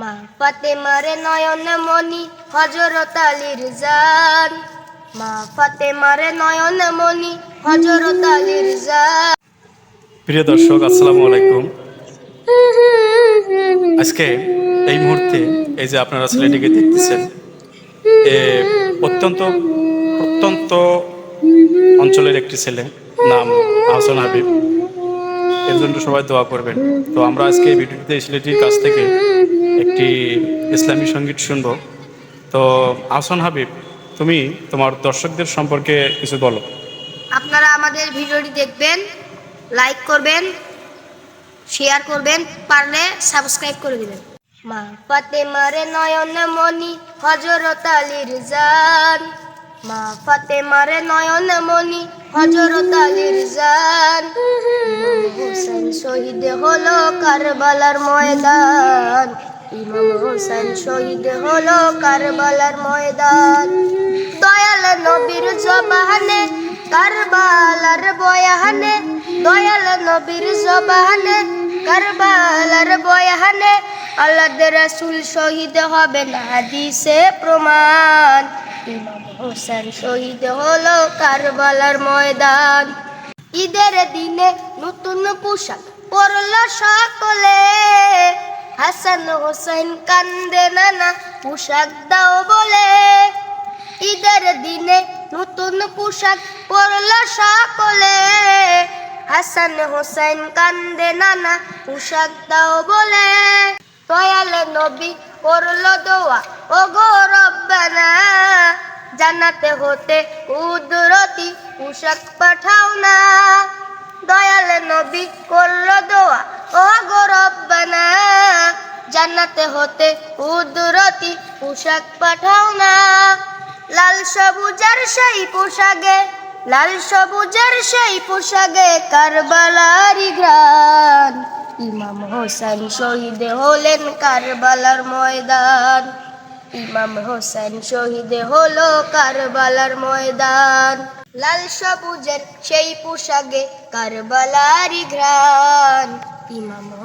মা ফাতেমারে নয়ন মনি হজরত আলীর জান। মা ফাতেমারে নয়ন মনি হজরত আলীর জান। প্রিয় দর্শক, আসসালামু আলাইকুম। আজকে এই মুহূর্তে এই যে আপনারা ছেলেটিকে দেখতেছেন, এ অত্যন্ত প্রত্যন্ত অঞ্চলের একটি ছেলে, নাম আহসান হাবিব। এর জন্য সবাই দোয়া করবেন। তো আমরা আজকে এই ভিডিওটিতে এই ছেলেটির কাছ থেকে একটি ইসলামী সংগীত শুনব। তো আহসান হাবিব, তুমি তোমার দর্শকদের সম্পর্কে কিছু বলো। আপনারা আমাদের ভিডিওটি দেখবেন, লাইক করবেন, শেয়ার করবেন, পারলে সাবস্ক্রাইব করে দিবেন। মা ফাতেমারে নয়ন মনি হজরত আলীর জান। মা ফাতেমারে নয়ন মনি হজরত আলীর জান। হোসেন শহীদ হলো কারবালার ময়দান। ইমাম হোসেন শহীদ হলো কারবালার ময়দান। দয়াল নবীর জবানে কারবালার বয়াহানে দয়াল নবীর জবানে কারবালার বয়াহানে আল্লাহ রাসূল শহীদ হবেন হাদিসে প্রমাণ। ইমাম হোসেন শহীদ হলো কারবালার ময়দান। ঈদের দিনে নতুন পোশাক পরল সকলে। হাসান হোসেন কান্দে নানা পোশাক দাও বলে। ঈদের দিনে নতুন পোশাক পরল সকলে। হাসান হোসেন কান্দে নানা পোশাক দাও বলে। দয়াল নবী করল দোয়া ও গো জানাতে হতে কুদরতি পোশাক পাঠাও না। দয়াল নবী করল দোয়া ও গো জান্নাতে হতে কুদরতি পোশাক পাঠাও না। লাল সবুজার সেই পোশাকে, লাল সবুজের সেই পোশাকে কারবালারি গ্রান ইমাম হোসেন শহীদ হলেন কারবালার ময়দান। ইমাম হোসেন শহীদ হলো কারবালার ময়দান। লাল সবুজের সেই পোশাকে কারবালারি ঘ্রাণ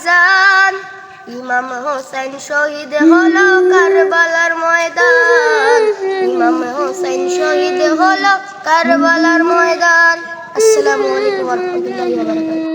আলীর জান ইমাম হোসেন শহীদ হলো কারবালার ময়দান। ইমাম হোসেন শহীদ হলো কারবালার ময়দান। আসসালামু আলাইকুম ওয়া রাহমাতুল্লাহি ওয়া বারাকাতুহু।